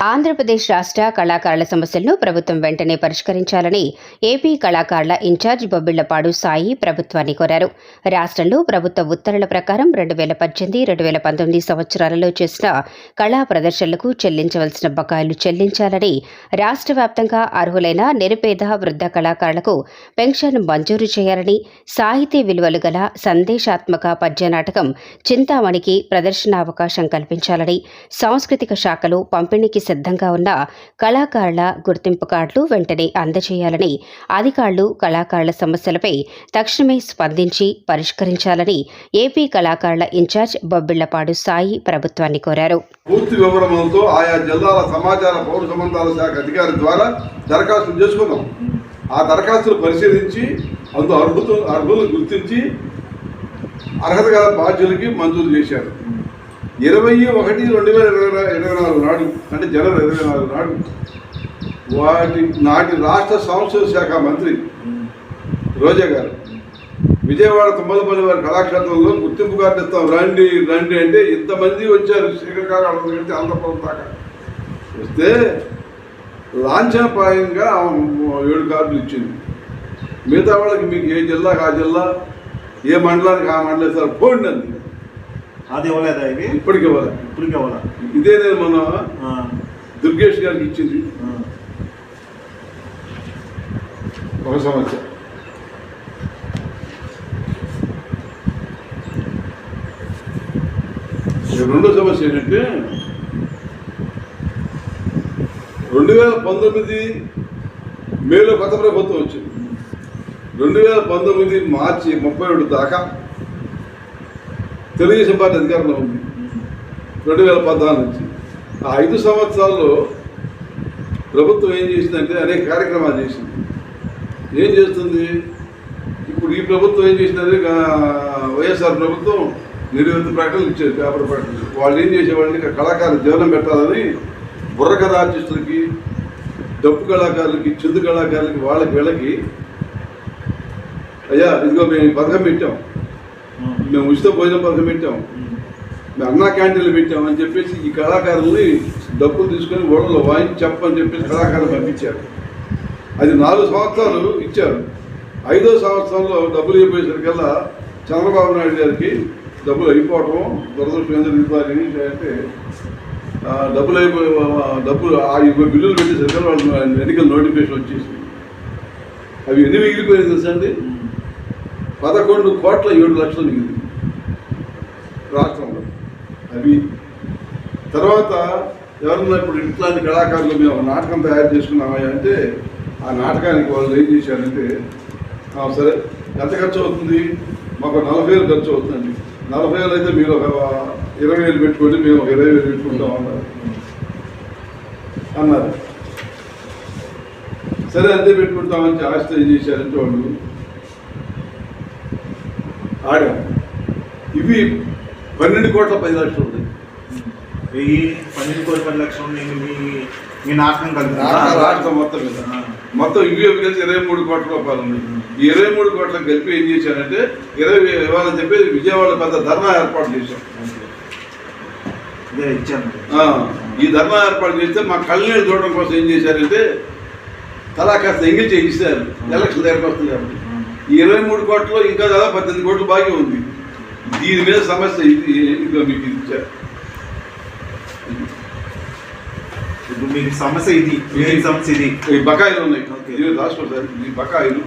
ఆంధ్రప్రదేశ్ రాష్ట్ర కళాకారుల సమస్యలను ప్రభుత్వం వెంటనే పరిష్కరించాలని ఏపీ కళాకారుల ఇన్ఛార్జ్ బొబ్బిళ్ళపాడు సాయి ప్రభుత్వాన్ని కోరారు. రాష్ట్రంలో ప్రభుత్వ ఉత్తర్వుల ప్రకారం రెండు వేల పద్దెనిమిది రెండు వేల పంతొమ్మిది సంవత్సరాలలో చేసిన కళా ప్రదర్శనలకు చెల్లించవలసిన బకాయిలు చెల్లించాలని రాష్ట్ర వ్యాప్తంగా అర్హులైన నిరుపేద వృద్ధ కళాకారులకు పెన్షన్ మంజూరు చేయాలని సాహితీ విలువలు గల సందేశాత్మక పద్య నాటకం చింతామణికి ప్రదర్శనావకాశం కల్పించాలని సాంస్కృతిక శాఖలు పంపిణీకి సిద్ధంగా ఉన్న కళాకారుల గుర్తింపు కార్డులు వెంటనే అందజేయాలని అధికారులు కళాకారుల సమస్యలపై తక్షణమే స్పందించి పరిష్కరించాలని ఏపీ కళాకారుల ఇన్ఛార్జ్ బొబ్బిళ్ళపాడు సాయి ప్రభుత్వాన్ని కోరారు. పూర్తి వివరములతో ఆయా జిల్లాల సమాచార పౌర సంబంధాల శాఖ అధికారి ద్వారా దరఖాస్తులు చేసుకున్నాం. ఆ దరఖాస్తులు పరిశీలించి అందు అర్హులు అర్హులను గుర్తించి అర్హత గల బాధ్యులకి మంజూరు చేశారు. ఇరవై ఒకటి రెండు వేల ఇరవై ఇరవై నాలుగు నాడు అంటే జనవరి ఇరవై నాలుగు నాడు వాటి నాటి రాష్ట్ర సంస్కృతి శాఖ మంత్రి రోజా గారు విజయవాడ తుమ్మలపల్లి వారి కళాక్షేత్రంలో గుర్తింపు కార్డు ఇస్తాం రండి రండి అంటే ఇంతమంది వచ్చారు. శ్రీకాకుళం నుంచి ఆంధ్రప్రదేశ్ దాకా. వస్తే లాంఛనప్రాయంగా ఏడు కార్డులు ఇచ్చింది. మిగతా వాళ్ళకి మీకు ఏ జిల్లాకి ఆ జిల్లా ఏ మండలానికి ఆ మండలం సార్ పోండి అంది అది ఇవ్వలేదా ఇవి? ఇప్పటికి ఇవ్వాలి ఇప్పటికి ఇవ్వాలా? ఇదే నేను మన దుర్గేష్ గారికి ఇచ్చింది. ఒక సంవత్సరం. రెండో సమస్య ఏంటంటే రెండు వేల పంతొమ్మిది మేలో కొత్త ప్రభుత్వం వచ్చింది. రెండు వేల పంతొమ్మిది మార్చి ముప్పై ఒకటి దాకా తెలుగుదేశం పార్టీ అధికారంలో ఉంది. రెండు వేల పద్నాలుగు నుంచి. ఆ ఐదు సంవత్సరాల్లో ప్రభుత్వం ఏం చేసిందంటే అనేక కార్యక్రమాలు చేసింది. ఏం చేస్తుంది? ఇప్పుడు ఈ ప్రభుత్వం ఏం చేసిందంటే వైఎస్ఆర్ ప్రభుత్వం నిర్వహిత ప్రకటనలు ఇచ్చేది పేపర్ ప్రకటనలు. వాళ్ళు ఏం చేసేవాళ్ళని కళాకారులు జీవనం పెట్టాలని బుర్ర కథ ఆర్టిస్టులకి డప్పు కళాకారులకి చిందు కళాకారులకి వాళ్ళకి వీళ్ళకి అయ్యా ఇదిగో మేము పథకం పెట్టాం. మేము ఉచిత భోజనం పథకం పెట్టాం. మేము అన్నా క్యాంటీన్లు పెట్టాం అని చెప్పేసి ఈ కళాకారుల్ని డబ్బులు తీసుకొని ఓడలో వాయించి చెప్పని చెప్పేసి కళాకారులు పంపించారు. అది నాలుగు సంవత్సరాలు ఇచ్చారు. ఐదో సంవత్సరంలో డబ్బులు అయిపోయేసరికల్లా చంద్రబాబు నాయుడు గారికి డబ్బులు అయిపోవటం దురదృష్టం ఇవ్వాలి అంటే డబ్బులు అయిపోయి డబ్బులు ఆ ఇరవై బిల్లులు పెట్టేసరికల్లా వాళ్ళు ఎన్నికల నోటిఫికేషన్ వచ్చేసి అవి ఎన్ని మిగిలిపోయింది తెలుసా అండి? పదకొండు కోట్ల ఏడు లక్షలు మిగిలింది రాష్ట్రంలో. అవి తర్వాత ఎవరన్నా ఇప్పుడు ఇట్లాంటి కళాకారులు మేము ఒక నాటకం తయారు చేసుకున్నామా అంటే ఆ నాటకానికి వాళ్ళు ఏం చేశారంటే సరే ఎంత ఖర్చు అవుతుంది? మాకు నలభై వేలు ఖర్చు అవుతుందండి. నలభై వేలు అయితే మీరు ఒక ఇరవై వేలు పెట్టుకోండి మేము ఒక ఇరవై వేలు పెట్టుకుంటాం అన్నారు. అన్నారు. సరే అంతే పెట్టుకుంటామని ఆశ్చర్యం ఏం చేశారంటే వాళ్ళు. ఆడాం. ఇవి పన్నెండు కోట్ల పది లక్షలు ఉన్నాయి వెయ్యి పన్నెండు కోటి పది లక్షలు మీ మీ నాటకం కలిపి రాష్ట్ర మొత్తం మీద. మొత్తం ఇవి కలిసి ఇరవై మూడు కోట్ల రూపాయలు ఉన్నాయి ఈ ఇరవై మూడు కోట్ల కలిపి ఏం చేశారంటే ఇరవై వేలు ఇవ్వాలని చెప్పి విజయవాడ పెద్ద ధర్నా ఏర్పాటు చేశాం. ఈ ధర్నా ఏర్పాటు చేస్తే మా కళ్ళని చూడడం కోసం ఏం చేశారంటే తలా కాస్త ఎంగిల్ చేయిస్తారు ఎలక్షన్ దగ్గరకు వస్తుంది కాబట్టి ఈ ఇరవై మూడు కోట్లు ఇంకా కదా పద్దెనిమిది కోట్లు బాకీ ఉంది. దీని మీద సమస్య ఇది ఇదిగో మీకు ఇది ఇచ్చారు. ఇప్పుడు మీకు సమస్య ఇది మీ సమస్య ఇది. బకాయిలు ఉన్నాయి. రాసుకోండి సార్. ఈ బకాయిలు.